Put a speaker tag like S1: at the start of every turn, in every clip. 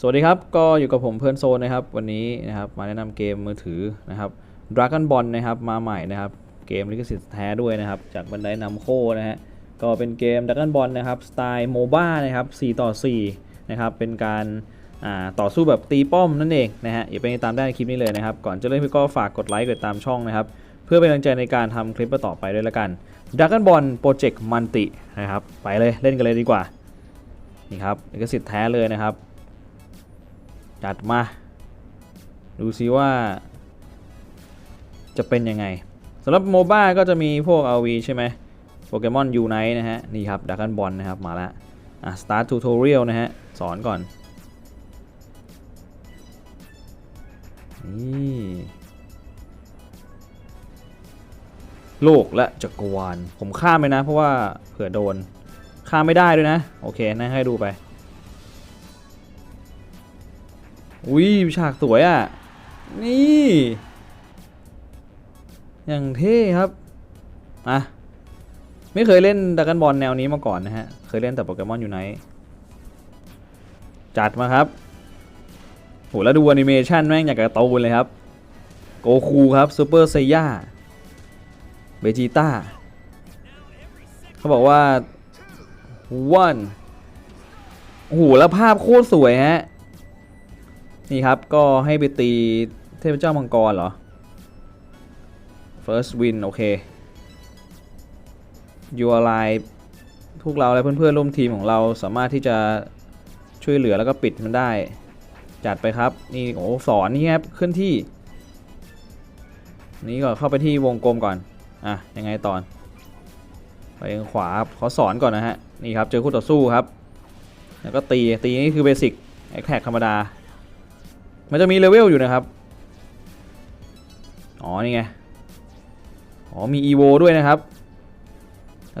S1: สวัสดีครับ ก็อยู่กับผมเพื่อนโซนนะครับ วันนี้นะครับมาแนะนำเกมมือถือนะครับ Dragon Ball นะครับมาใหม่นะครับ เกมลิขสิทธิ์แท้ด้วยนะครับ จากบันไดนำโคนะฮะก็เป็นเกม Dragon Ball นะครับสไตล์โมบ้านะครับ4ต่อ4นะครับเป็นการต่อสู้แบบตีป้อมนั่นเองนะฮะอย่าไปตามได้ในคลิปนี้เลยนะครับ ก่อนจะเริ่มพี่ก็ฝากกดไลค์กดตามช่องนะครับ เพื่อเป็นกำลังใจในการทำคลิปต่อไปด้วยละกัน Dragon Ball Project Multi นะครับไปเลยเล่นกันเลยดีกว่านี่ครับลิขสิทธิ์แท้เลยนะครับ จัดมา ดูซิว่า จะเป็นยังไงสำหรับโมบ้าก็จะมีพวก RV ใช่ไหมโปเกมอนยูไนนะฮะ นี่ครับดักกันบอลนะครับมาล้วอะ start tutorial นะฮะ สอนก่อน นี่โลกและจักรวาลผมข้ามไปนะ เพราะว่าเผื่อโดนข้ามไม่ได้ด้วยนะ โอเคนะให้ดูไป อุ้ยฉากสวยอะ นี่ อย่างเท่ครับอะไม่เคยเล่นดักกันบอลแนวนี้มาก่อนนะฮะ เคยเล่นแต่โปเกมอนอยู่ไหน จัดมาครับโหแล้วดูแอนิเมชันแม่งอย่างกับกร์ตูนเลยครับ โกคูครับซูเปอร์ไซย่า เบจิต้า เขาบอกว่าวันโอ้โหแล้วภาพโคตรสวยฮะ นี่ครับก็ให้ไปตีเทพเจ้ามังกรเหรอ first win โอเค you alive พวกเราและเพื่อนๆร่วมทีมของเราสามารถที่จะช่วยเหลือแล้วก็ปิดมันได้ จัดไปครับ นี่โอ้สอนนี่ครับเคลื่อนที่ นี่ก็เข้าไปที่วงกลมก่อน อะ ยังไงตอน ไปทางขวาขาสอนก่อนนะฮะ นี่ครับ เจอคู่ต่อสู้ครับ แล้วก็ตี ตีนี่คือเบสิกแอคแท็กธรรมดา มันจะมีเลเวลอยู่นะครับ อ๋อ นี่ไง อ๋อ มี EVO ด้วยนะครับ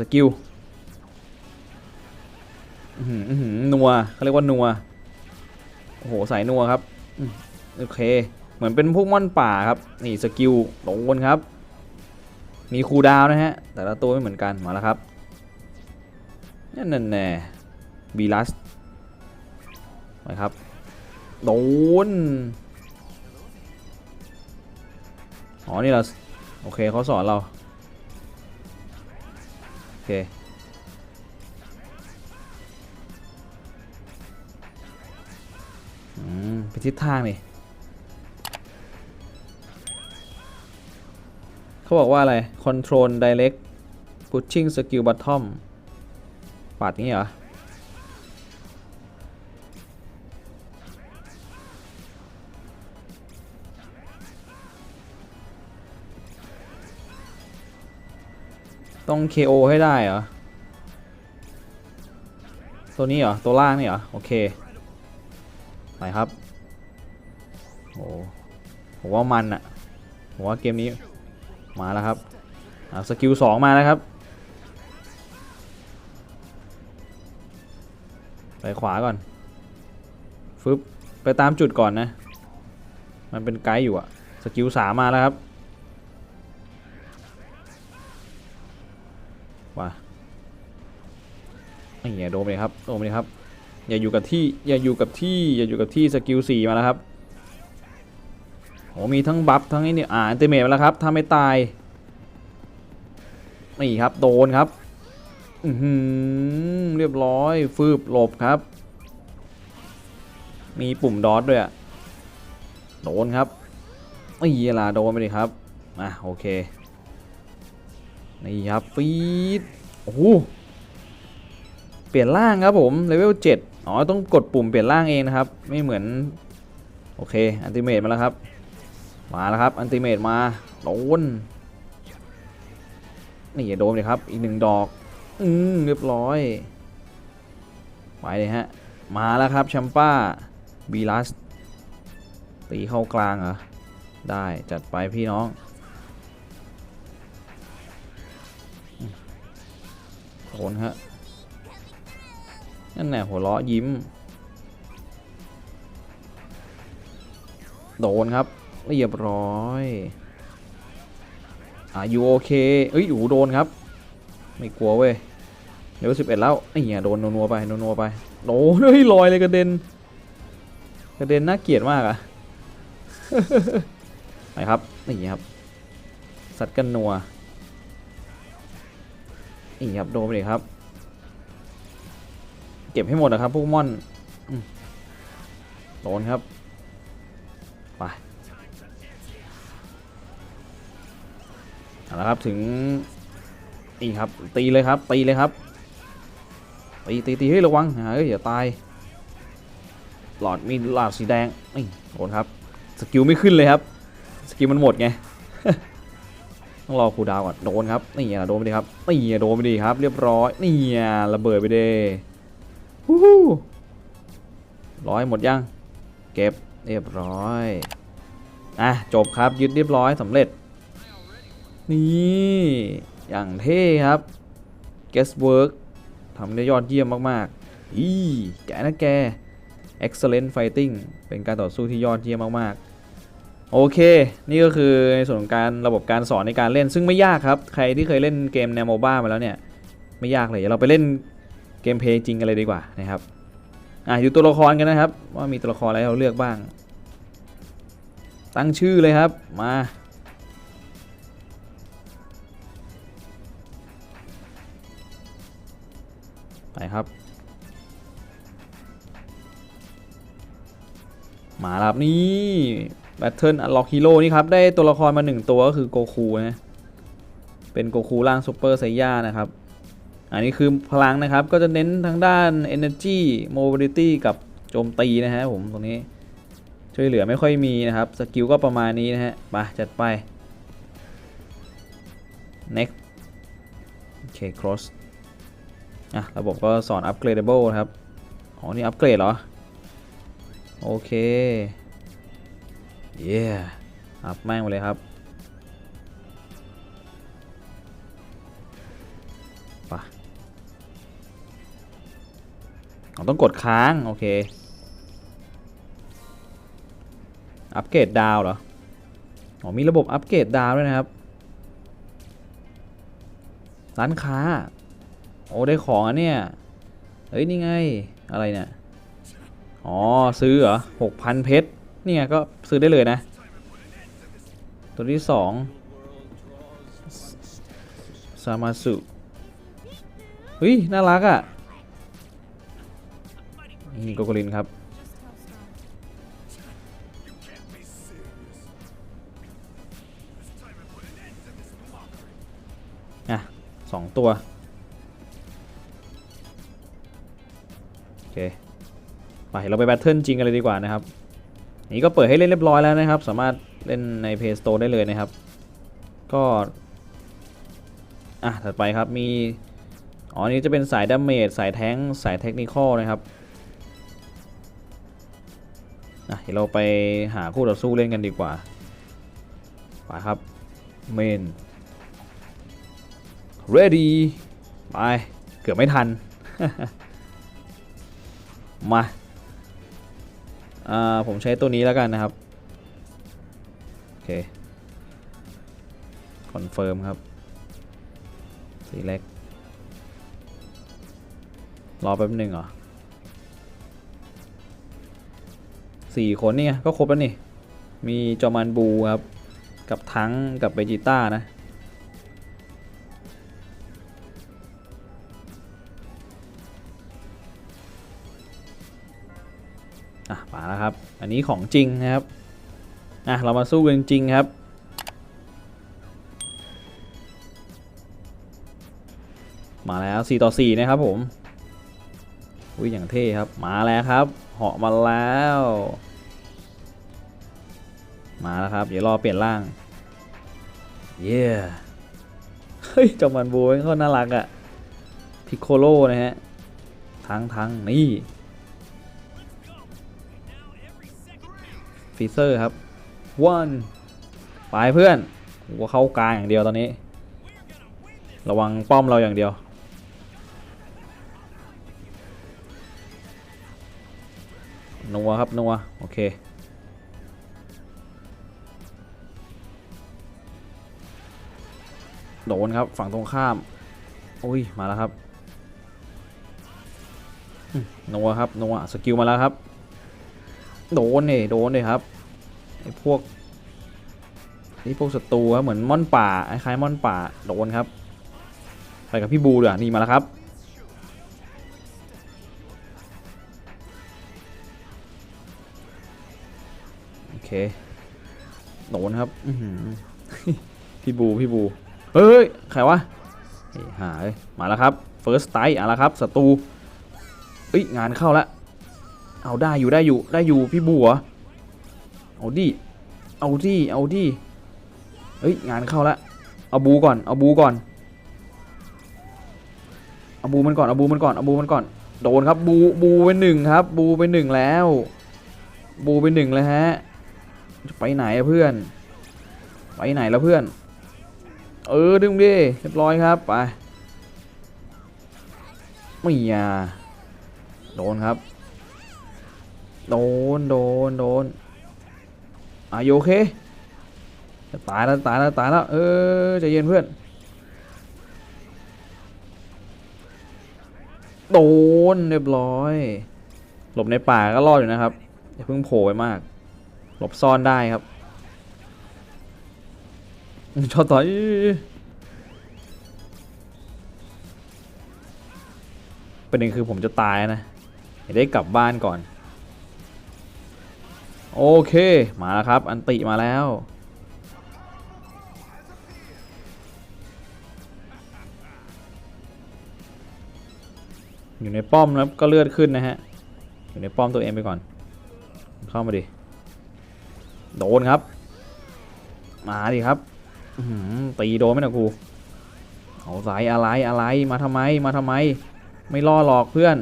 S1: สกิลอื้อหืออื้อหือนัวเขาเรียกว่านัว โอ้โห สายนัวครับอืมโอเค เหมือนเป็นพวกม่อนป่าครับ นี่สกิลโดนครับ มีคูดาวน์นะฮะ แต่ละตัวไม่เหมือนกัน มาแล้วครับนั่นแน่บีลัสไปครับ โดน อ๋อ นี่เราโอเคเขาสอนเรา โอเค อืมไปทิศทางนี่เขาบอกว่าอะไร control direct pushing skill bottom ปัดนี้เหรอ ต้อง KO ให้ได้เหรอ ตัวนี้เหรอ ตัวล่างนี่เหรอ โอเค ไปครับ โอ้ผมว่ามันอะผมว่าเกมนี้ มาแล้วครับสกิลสองมาแล้วครับ ไปขวาก่อน ฟึบ ไปตามจุดก่อนนะ มันเป็นไกด์อยู่อะสกิลสามมาแล้วครับ ไอ้เหี้ยโดนเลยครับโดนเลยครับ อย่าอยู่กับที่อย่าอยู่กับที่อย่าอยู่กับที่สกิลสี่มาแล้วครับโหมีทั้งบัฟทั้งไอ้นี่อ่าอันติเมทมาแล้วครับถ้าไม่ตายนี่ครับโดนครับอือหือเรียบร้อยฟืบหลบครับ มีปุ่มดอทด้วยอะโดนครับไอ้เหี้ยล่ะโดนไปดิครับอะโอเคนี่ครับฟีดโอ้ เปลี่ยนร่างครับผมเลเวล7อ๋อต้องกดปุ่มเปลี่ยนร่างเองนะครับ ไม่เหมือนโอเคอันติเมตมาแล้วครับมาแล้วครับอันติเมตมาโดนนี่อย่าโดนเลยครับอีกหนึ่งดอกอืมเรียบร้อยไปเลยฮะมาแล้วครับแชมป้าบีลัสตีเข้ากลางเหรอได้จัดไปพี่น้องโดนฮะ นั่นแหละหัวเราะยิ้ม โดนครับเรียบร้อยอะยูโอเคเอ้ยอยู่โดนครับ ไม่กลัวเว้ยเลเวลสิบเอ็ดแล้วไอ้เหี้ยโดนนัวไปนัวไปโดนเฮ้ยลอยเลยกระเด็นกระเด็นน่าเกลียดมากอะไปครับนี่ครับสัตว์กันนัวนี่ครับโดนไปเลยครับ เก็บให้หมดนะครับพวกม่อนโดนครับไปเอาละครับถึงนี่ครับตีเลยครับตีเลยครับตีตีตีเฮ้ระวังเฮ้ยอย่าตายหลอดมีหลอดสีแดงนี่โดนครับสกิลไม่ขึ้นเลยครับสกิลมันหมดไงต้องรอคูดาวก่อนโดนครับนี่อะโดนไปดีครับนี่อะโดนไปดีครับ เรียบร้อยนี่อะระเบิดไปเด้ ฮู้ร้อยหมดยัง เก็บเรียบร้อย อะ จบครับยึดเรียบร้อยสำเร็จ นี่ อย่างเท่ครับ guest work ทำได้ยอดเยี่ยมมากๆ อีแกนะแก excellent fighting เป็นการต่อสู้ที่ยอดเยี่ยมมากๆโอเค นี่ก็คือในส่วนของการระบบการสอนในการเล่น ซึ่งไม่ยากครับ ใครที่เคยเล่นเกมแนวโมบ้ามาแล้วเนี่ย ไม่ยากเลย เราไปเล่น เกมเพลย์จริงกันเลยดีกว่านะครับอะอยู่ตัวละครกันนะครับ ว่ามีตัวละครอะไรเราเลือกบ้าง ตั้งชื่อเลยครับมาไปครับ มาครับนี่แบทเทิลล็อกฮีโร่นี่ครับ ได้ตัวละครมาหนึ่งตัวก็คือโกคูนะเป็นโกคูร่างซูเปอร์ไซย่านะครับ อันนี้คือพลังนะครับก็จะเน้นทางด้าน Energy Mobility กับโจมตีนะฮะผมตรงนี้ช่วยเหลือไม่ค่อยมีนะครับ สกิลก็ประมาณนี้นะฮะไปจัดไป next โอเค cross อะระบบก็สอน upgradable นะครับ อ๋อ นี่อัปเกรดเหรอ โอเค เย้อัพแม่งไปเลยครับ ต้องกดค้าง โอเค อัปเกรดดาวเหรอ อ๋อ มีระบบอัปเกรดดาวด้วยนะครับ ร้านค้า โอ้ ได้ของอะเนี่ย เฮ้ย นี่ไง อะไรเนี่ย อ๋อ ซื้อเหรอหกพันเพชร นี่ไงก็ซื้อได้เลยนะ ตัวที่สองซามาสุเฮ้ย น่ารักอะ นี่โกโกลินครับอะสองตัว โอเค ไป เราไปแบทเทิลจริงกันเลยดีกว่านะครับ นี่ก็เปิดให้เล่นเรียบร้อยแล้วนะครับ สามารถเล่นใน Play Store ได้เลยนะครับ ก็ อะ ถัดไปครับมี อ๋อ นี่จะเป็นสายดาเมจ สายแท้ง สายเทคนิคอลนะครับะเดี๋ยวเราไปหาคู่ต่อสู้เล่นกันดีกว่าไปครับเมน ready ไป เกือบไม่ทัน มาอ่าผมใช้ตัวนี้แล้วกันนะครับ โอเค คอนเฟิร์มครับสีเล็ก รอแป๊บหนึ่งเหรอ สี่คนนี่ไงก็ครบแล้วนี่ มีจอมันบูครับ กับทั้งกับเบจิต้านะ อะมาแล้วครับ อันนี้ของจริงนะครับ อะ เรามาสู้กันจริงครับมาแล้ว 4 ต่อ 4 นะครับผม อุ้ยอย่างเท่ครับ มาแล้วครับ เหาะมาแล้ว มาแล้วครับ เดี๋ยวรอเปลี่ยนร่าง เย้เฮ้ยจอมันบูมันก็น่ารักอะพิโคโลนะฮะ ทั้งทั้งนี่ฟีเซอร์ครับ one ไปเพื่อนกูก็เข้ากลางอย่างเดียวตอนนี้ ระวังป้อมเราอย่างเดียว นัวครับนัวโอเคโดนครับฝั่งตรงข้ามอุ้ยมาแล้วครับนัวครับนัวสกิลมาแล้วครับ โดนเนี่ยโดนเลยครับไอ้พวกนี่พวกศัตรูครับเหมือนม่อนป่าคล้ายม่อนป่าโดนครับไปกับพี่บูเลยนี่มาแล้วครับ โอเคโดนครับอื้อหือพี่บูพี่บู เฮ้ย ใครวะเฮ้ยหาเอ้ยมาแล้วครับ first strike เอาละครับศัตรูเอ้ยงานเข้าแล้วเอาได้อยู่ได้อยู่ได้อยู่พี่บูเหรอเอาดิเอาดิเอาดิเฮ้ยงานเข้าแล้วเอาบูก่อนเอาบูก่อนเอาบูมันก่อนเอาบูมันก่อนเอาบูมันก่อนโดนครับบูบูเป็นหนึ่งครับ บูเป็นหนึ่งแล้ว บูเป็นหนึ่งแล้วฮะจะ ไปไหนเพื่อน ไปไหนแล้วเพื่อน เออดึงดิเรียบร้อยครับไปไม่ยาโดนครับ โดนโดนโดนอายุโอเคจะตายแล้วตายแล้วตายแล้วเออใจเย็นเพื่อน โดนเรียบร้อย หลบในป่าก็รอดอยู่นะครับอย่าเพิ่งโผล่ไปมาก หลบซ่อนได้ครับชอบต่อยประเด็นคือผมจะตายนะยากได้กลับบ้านก่อน โอเค มาแล้วครับ อันติมาแล้ว อยู่ในป้อมแล้วก็เลือดขึ้นนะฮะ อยู่ในป้อมตัวเองไปก่อน เข้ามาดิ โดนครับ มาดิครับตีโดนไหมนะกูเอาสายอะไรอะไรมาทำไมมาทำไม ไม่ล่อหลอกเพื่อน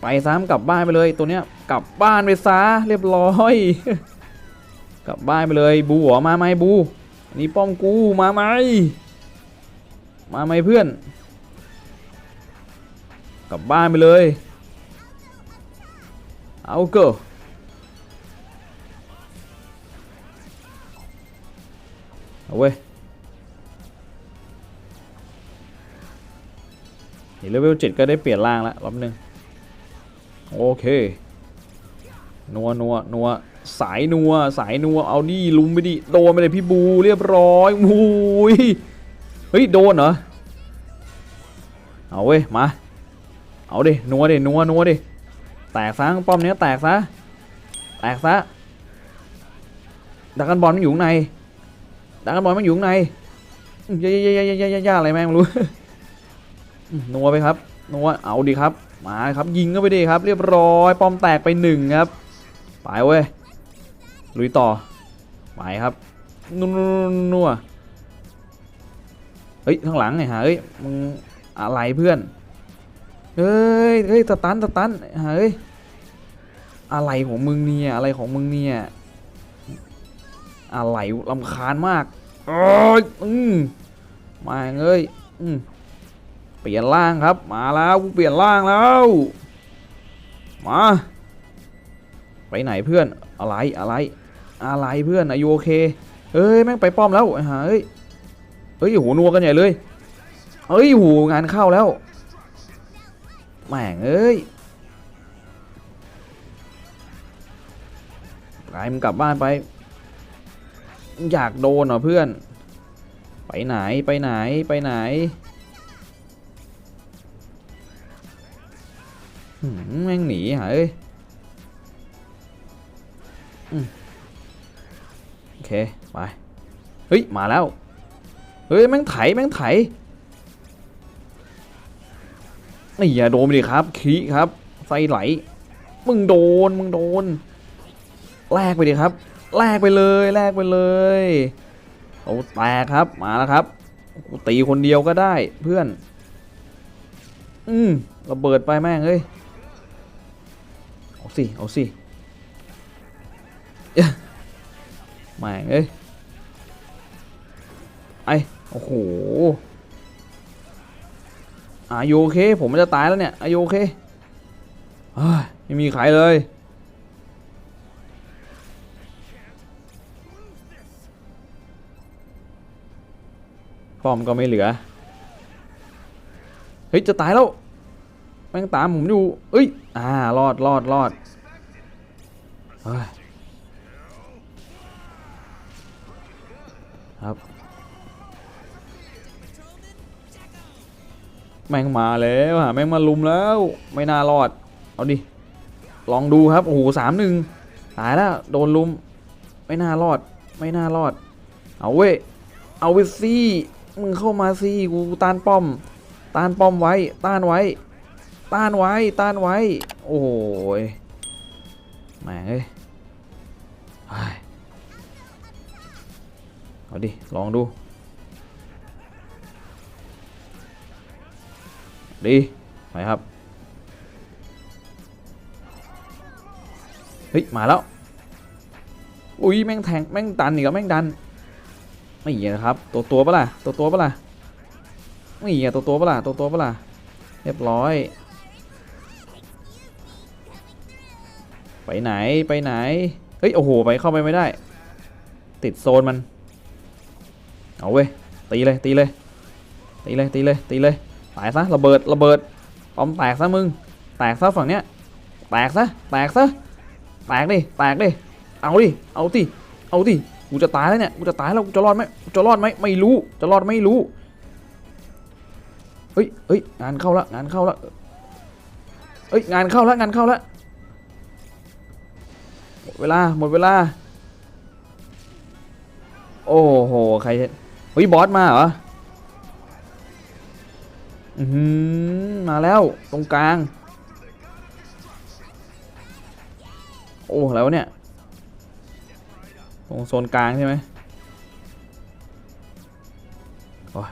S1: ไปซ้ำกลับบ้านไปเลยตัวเนี้ยกลับบ้านไปซะเรียบร้อย กลับบ้านไปเลยบูหัวมาไหมบูนนี่ป้อมกูมาไหมมาไหมเพื่อน กลับบ้านไปเลย เอาเกอ เอาเว้ยเดี๋ยวเลเวลเจ็ดก็ได้เปลี่ยนร่างแล้วรอบนึง โอเค นัวนัวนัวสายนัวสายนัวเอานี่ลุมไปดิโดนไปเลยพี่บูเรียบร้อยโอ้ยเฮ้ยโดนเหรอเอาเว้ยมาเอาดินัวดินัวนัวดิแตกซะป้อมเนี้ยแตกซะแตกซะดักกันบอลมันอยู่ข้างใน ดักกันบอลมันอยู่ข้างในย่าย่าย่าย่าย่าย่าอะไรแม่งรู้นัวไปครับนัวเอาดีครับ มาครับยิงเข้าไปดีครับ เรียบร้อยป้อมแตกไปหนึ่งครับ ไปเว้ยลุยต่อไปครับนัวนัวเฮ้ยข้างหลังไงฮะเฮ้ยมึงอะไรเพื่อนเฮ้ยเฮ้ยสตันสตันเฮ้ยอะไรของมึงเนี่ยอะไรของมึงเนี่ย อะไรลำคาญมากเอ้ยอืมมาเอ้ยอืมเปลี่ยนร่างครับ มาแล้วกูเปลี่ยนร่างแล้ว มาไปไหนเพื่อนอะไรอะไร อะไรเพื่อนอายุโอเคเฮ้ยแม่งไปป้อมแล้วไอ้ห่าเฮ้ยเฮ้ยโหนัวกันใหญ่เลยเฮ้ยโหงานเข้าแล้วแม่งเอ้ยไายมึงกลับบ้านไป อยากโดนเหรอเพื่อน ไปไหนไปไหนไปไหนแม่งหนีหาเอ้ยโอเค ไป เฮ้ย มาแล้ว เฮ้ย แม่งไถ แม่งไถนี่อย่าโดนไปดิครับขีครับไฟไหล มึงโดน มึงโดน แลกไปดิครับ แลกไปเลยแลกไปเลยโอ้แตกครับมาแล้วครับกูตีคนเดียวก็ได้เพื่อน อืมระเบิดไปแม่งเอ้ยเอาสิเอาสิแม่งเอ้ยไอโอ้โหอายุโอเค ผมจะตายแล้วเนี่ยอายุโอเคเฮ้ยไม่มีใครเลย ป้อมก็ไม่เหลือ เฮ้ย จะตายแล้ว แม่งตามผมอยู่เอ้ย อ่า รอดรอดรอดเฮ้ยครับ แม่งมาแล้วฮะแม่งมาลุมแล้ว ไม่น่ารอด เอาดิ ลองดูครับ โอ้โหสามหนึ่งตายแล้ว โดนลุม ไม่น่ารอด ไม่น่ารอด เอาเว้ย เอาไปซี่ มึงเข้ามาซีกูต้านป้อม ต้านป้อมไว้ ต้านไว้ ต้านไว้ ต้านไว้ โอ้ยแม่งเอ้ยเฮ้ยเอาดิ ลองดู ดีไปครับ เฮ้ย มาแล้ว อุ้ยแม่งแทง แม่งดันอีกแล้วแม่งดัน ไม่เหี้ยนะครับ ตัวตัวปะล่ะ ตัวตัวปะล่ะ ไม่เหี้ยตัวตัวปะล่ะ ตัวตัวปะล่ะ เรียบร้อย ไปไหน ไปไหน เฮ้ย โอ้โห ไปเข้าไปไม่ได้ ติดโซนมัน เอาเว้ย ตีเลย ตีเลย ตีเลย ตีเลย ตีเลย ตายซะ ระเบิด ระเบิดปอมแตกซะมึง แตกซะฝั่งเนี้ย แตกซะ แตกซะ แตกดิ แตกดิ เอาดิ เอาดิ เอาดิ กูจะตายแล้วเนี่ย กูจะตายแล้ว กูจะรอดไหมกูจะรอดไหมไม่รู้ จะรอดไม่รู้ เฮ้ยเฮ้ยงานเข้าละงานเข้าละเฮ้ยงานเข้าละงานเข้าละหมดเวลาหมดเวลา โอ้โหใครเฮ้ยบอสมาเหรออือหือมาแล้วตรงกลาง โอ้แล้วเนี่ย ตรงโซนกลางใช่ไหมโอ้ย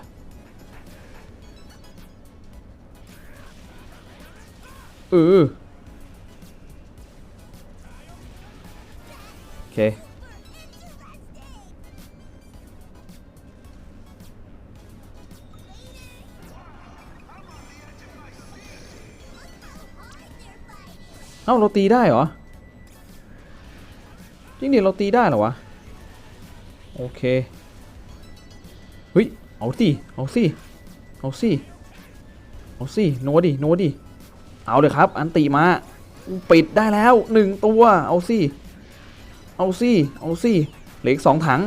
S1: เออโอเคเอ้าเราตีได้เหรอ จริงดิเราตีได้เหรอวะ โอเคเฮ้ยเอาสิเอาสิเอาสิเอาสิโนดิโนดิเอาเลยครับ อันติมาปิดได้แล้วหนึ่งตัวเอาสิเอาสิเอาสิเหล็กสองถัง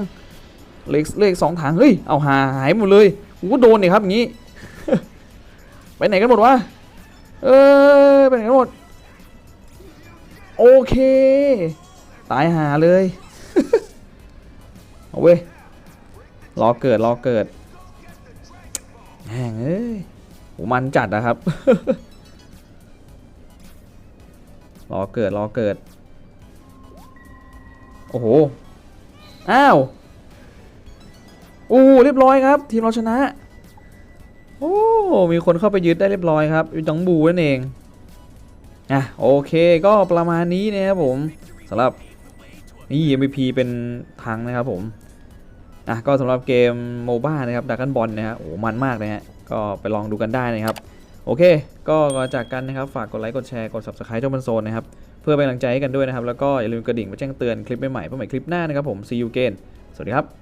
S1: เหล็กเหล็กสองถังเฮ้ยเอาหาหายหมดเลยกูก็โดนเนี่ยครับอย่างงี้ ไปไหนกันหมดวะเออไปไหนกันหมดโอเค ตายหาเลย เอาเว้ย รอเกิด รอเกิดแหงเอ้ยโหมันจัดนะครับ รอเกิด รอเกิด โอ้โห อ้าวโอ้เรียบร้อยครับ ทีมเราชนะ โอ้ มีคนเข้าไปยึดได้เรียบร้อยครับอยู่จังบูนั่นเองอะโอเคก็ประมาณนี้นะครับผมสำหรับนี่ MVP เป็นทางนะครับผม อะก็สำหรับเกมโมบ้านะครับดักกันบอลนะฮะโอ้มันมากนะฮะก็ไปลองดูกันได้นะครับ โอเค ก็ก่อจากกันนะครับ ฝากกดไลค์กดแชร์กด subscribe ช่องบันโซนนะครับ เพื่อเป็นกำลังใจให้กันด้วยนะครับ แล้วก็อย่าลืมกระดิ่งมาแจ้งเตือนคลิปใหม่ๆเพื่อใหม่คลิปหน้านะครับผม see you again สวัสดีครับ